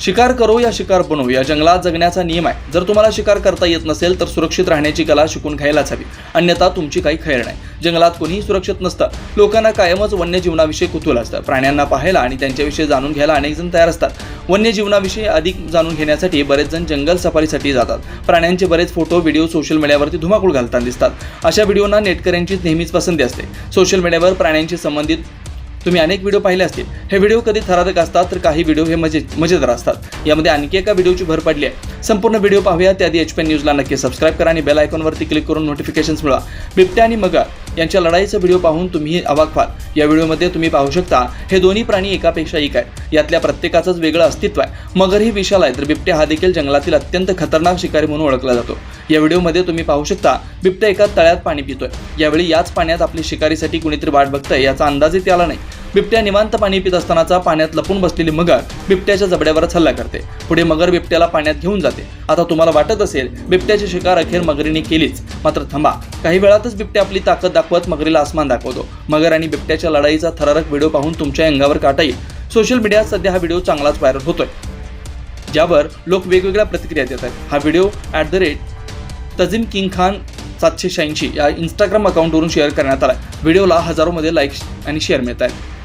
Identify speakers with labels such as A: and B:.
A: शिकार करो या शिकार बनो. या जंगलात जगण्याचा नियम आहे. जर तुम्हाला शिकार करता येत नसेल तर सुरक्षित राहण्याची कला शिकून घ्यायलाच हवी. अन्यथा तुमची काही खैर नाही. जंगलात कोणीही सुरक्षित नसतं. लोकांना कायमच वन्यजीवनाविषयी कुतूहल असतं. प्राण्यांना पाहायला आणि त्यांच्याविषयी जाणून घ्यायला अनेक जण तयार असतात. वन्यजीवनाविषयी अधिक जाणून घेण्यासाठी बरेच जण जंगल सफारीसाठी जातात. प्राण्यांचे बरेच फोटो व्हिडिओ सोशल मीडियावरती धुमाकूळ घालताना दिसतात. अशा व्हिडिओना नेटकऱ्यांची नेहमीच पसंती असते. सोशल मीडियावर प्राण्यांशी संबंधित तुम्ही अनेक व्हिडिओ पाहिले असतील. हे व्हिडिओ कधी थरारक असतात तर काही व्हिडिओ हे मजे मजेदार असतात. यामध्ये आणखी एका व्हिडिओची भर पडली आहे. संपूर्ण व्हिडिओ पाहूया त्याआधी एच पी न्यूजला नक्की सबस्क्राईब करा आणि बेल आयकॉनवरती क्लिक करून नोटिफिकेशन्स मिळवा. बिबट्या आणि मगर यांच्या लढाईचा व्हिडिओ पाहून तुम्ही अवाक व्हाल. या व्हिडिओमध्ये तुम्ही पाहू शकता हे दोन्ही प्राणी एकापेक्षा एक आहे यातल्या प्रत्येकाचंच वेगळं अस्तित्व आहे. मगर ही विशाल आहे तर बिबट्या हा देखील जंगलातील अत्यंत खतरनाक शिकारी म्हणून ओळखला जातो. या व्हिडिओमध्ये तुम्ही पाहू शकता बिबट्या एका तळ्यात पाणी पितोय. यावेळी याच पाण्यात आपली शिकारीसाठी कुणीतरी वाट बघतंय याचा अंदाजही त्याला नाही. बिबट्या निवांत पाणी पित असतानाचा पाण्यात लपून बसलेली मगर बिबट्याच्या जबड्यावरच हल्ला करते. पुढे मगर बिबट्याला पाण्यात घेऊन जाते. आता तुम्हाला वाटत असेल बिबट्याची शिकार अखेर मगरीने केलीच. मात्र थांबा. काही वेळातच बिबट्या आपली ताकद दाखवत मगरीला आसमान दाखवतो. मगर आणि बिबट्याच्या लढाईचा थरारक व्हिडिओ पाहून तुमच्या अंगावर काटा येईल. सोशल मीडियात सध्या हा व्हिडिओ चांगलाच व्हायरल होतोय. ज्यावर लोक वेगवेगळ्या प्रतिक्रिया देत आहेत. हा video at the rate Tajim king Khan सातशे शहाऐंशी या इंस्टाग्राम अकाउंटवरून शेअर करण्यात आला व्हिडिओला हजारोमध्ये लाईक्स आणि शेअर मिळत आहेत